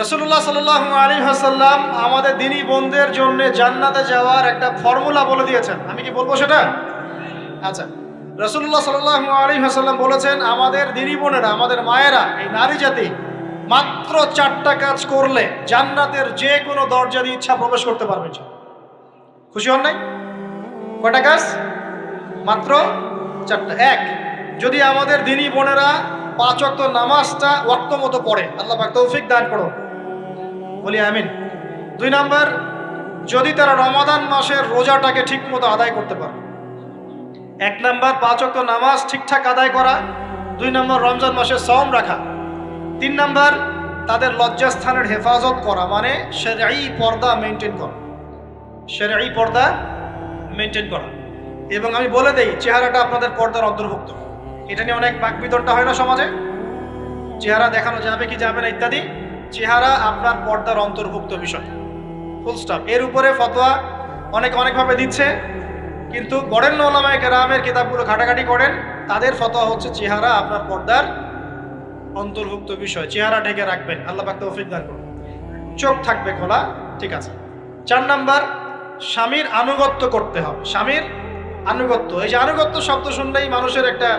রসুল্লাহ সাল আলী হাসাল্লাম আমাদের দিনী বোনদের জন্য জান্নাতে যাওয়ার একটা ফর্মুলা বলে দিয়েছেন। আমি কি বলব সেটা? আচ্ছা রসুল্লাহ সাল আলী হাসাল্লাম বলেছেন, আমাদের দিনী বোনেরা, আমাদের মায়েরা, এই নারী জাতি মাত্র চারটা কাজ করলে জান্নাতের যে কোনো দরজা দিয়ে ইচ্ছা প্রবেশ করতে পারবে খুশি হন নাই? কয়টা কাজ? মাত্র চারটা। এক, যদি আমাদের দিনী বোনেরা পাঁচ অক্ত নামাজটা ওয়াক্ত মতো পড়ে। আল্লাহ পাক তৌফিক দান করো বলি আমিন। দুই নাম্বার, যদি তারা রমাদান মাসের রোজাটাকে ঠিক মতো আদায় করতে পারে। এক নাম্বার, পাঁচ অক্ত নামাজ ঠিকঠাক আদায় করা। দুই নম্বর, রমজান মাসে সম রাখা। তিন নাম্বার, তাদের লজ্জাস্থানের হেফাজত করা মানে সেরাই পর্দা মেনটেন করা। সেরাই পর্দা মেনটেন করা। এবং আমি বলে দেই, চেহারাটা আপনাদের পর্দার অন্তর্ভুক্ত। এটা নিয়ে অনেক বাক বাকবিতরটা হয় না সমাজে? চেহারা দেখানো যাবে কি যাবে না ইত্যাদি। চেহারা আপনার পর্দার অন্তর্ভুক্ত বিষয়। ফুল স্টপ এর উপরে ফতোয়া অনেক অনেকভাবে দিচ্ছে। কিন্তু বরেণ্য ওলামায় কেরামের কিতাবগুলো ঘাটাঘাটি করেন, তাদের ফতোয়া হচ্ছে চেহারা আপনার পর্দার অন্তর্ভুক্ত বিষয়। চেহারা ঢেকে রাখবেন। আল্লাহ পাক তৌফিক দান করুন। চোখ থাকবে খোলা, ঠিক আছে। চার নাম্বার, স্বামীর আনুগত্য করতে হবে। স্বামীর আনুগত্য। এই যে আনুগত্য শব্দ শুনলেই মানুষের একটা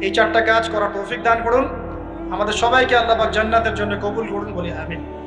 এই চারটা কাজ করার তৌফিক দান করুন। আমাদের সবাইকে আল্লাহ জান্নাতের জন্য কবুল করুন বলে, আমিন।